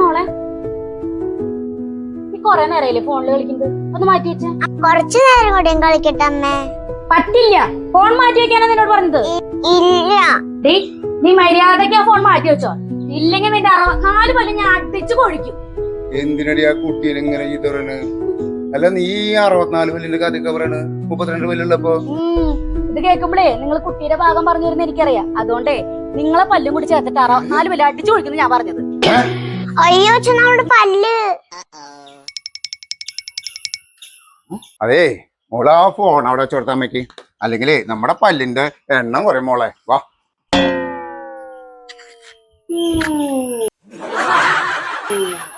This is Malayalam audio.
മോളെ? നീ കൊറേ നേരല്ലേ ഫോണിൽ കളിക്കുന്നത്? ഒന്ന് മാറ്റി വെച്ച. കുറച്ചു നേരം കൂടെയും കളിക്കട്ടെ അമ്മേ. പറ്റില്ല. ഫോൺ മാറ്റി വെക്കാനാ നിന്നോട് പറഞ്ഞത്. ഇല്ല. നീ മര്യാദയ്ക്ക് ആ ഫോൺ മാറ്റി വെച്ചോ. ഇല്ലെങ്കിൽ നിന്റെ അറുപത്തിനാല് കൊല്ലം ഞാൻ അടിച്ചു കൊഴിക്കും. എന്തിനടി ആ കുട്ടീനെ ഇങ്ങനെ ഇതറണ് അല്ല നീ അറുപത്തിനാല് കൊല്ലിന്റെ കഥയൊക്കെ പറയണ്. മുപ്പത്തിരണ്ട് കൊല്ലുള്ളപ്പോ ഇത് കേൾക്കുമ്പോഴേ നിങ്ങൾ കുട്ടിയുടെ ഭാഗം പറഞ്ഞു വരുന്ന എനിക്കറിയാം. അതുകൊണ്ടേ നിങ്ങളെ പല്ലും കൂടി ചേർത്തിട്ട് അറുപത്തിനാല് കൊല്ലം അടിച്ചു കൊഴിക്കുന്നു ഞാൻ പറഞ്ഞത്. അയ്യോ നമ്മുടെ പല്ല്. അതേ മോളെ ആ ഫോൺ അവിടെ വെച്ചോടുത്താൻ പറ്റി അല്ലെങ്കിൽ നമ്മുടെ പല്ലിന്റെ എണ്ണം കുറയും മോളെ. വാ. ഉം.